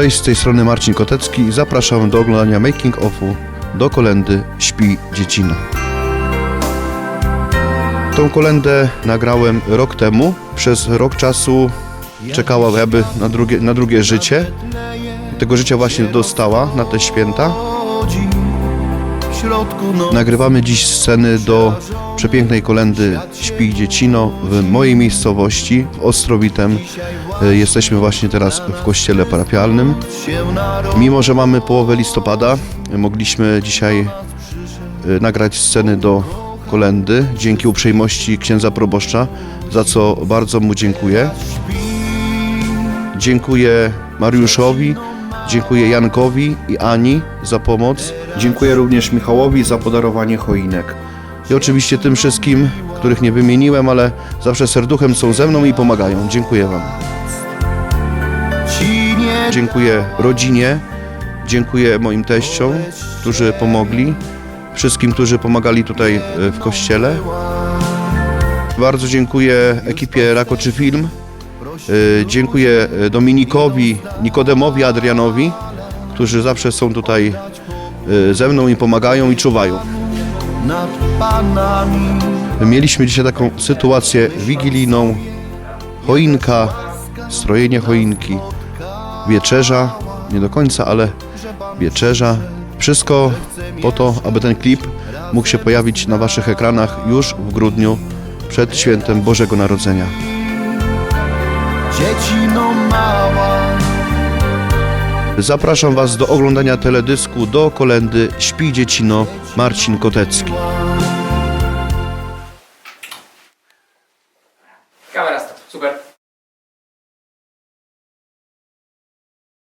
Cześć, z tej strony Marcin Kotecki i zapraszam do oglądania making offu do kolendy Śpi Dziecina. Tą kolendę nagrałem rok temu. Przez rok czasu czekała jakby na drugie, na drugie życie. Tego życia właśnie dostała na te święta. Nagrywamy dziś sceny do przepięknej kolendy Śpi Dziecino w mojej miejscowości, w Ostrowitem. E, Jesteśmy właśnie teraz w kościele parapialnym. Mimo, że mamy połowę listopada, mogliśmy dzisiaj e, nagrać sceny do kolendy dzięki uprzejmości księdza proboszcza, za co bardzo mu dziękuję. Dziękuję Mariuszowi, dziękuję Jankowi i Ani za pomoc. Dziękuję również Michałowi za podarowanie choinek. I oczywiście tym wszystkim, których nie wymieniłem, ale zawsze serduchem są ze mną i pomagają. Dziękuję Wam. Ci nie Dziękuję rodzinie, dziękuję moim teściom, którzy pomogli, wszystkim, którzy pomagali tutaj e, w kościele. Bardzo dziękuję ekipie Rakoczy Film. E, Dziękuję e, Dominikowi, Nikodemowi, Adrianowi, którzy zawsze są tutaj e, ze mną i pomagają i czuwają. Mieliśmy dzisiaj taką sytuację wigilijną. Choinka, strojenie choinki, wieczerza, nie do końca, ale wieczerza. Wszystko po to, aby ten klip mógł się pojawić na Waszych ekranach już w grudniu przed świętem Bożego Narodzenia dziecino mała. Zapraszam Was do oglądania teledysku do kolendy Śpi Dziecino Marcin Kotecki. Kamera stop, super.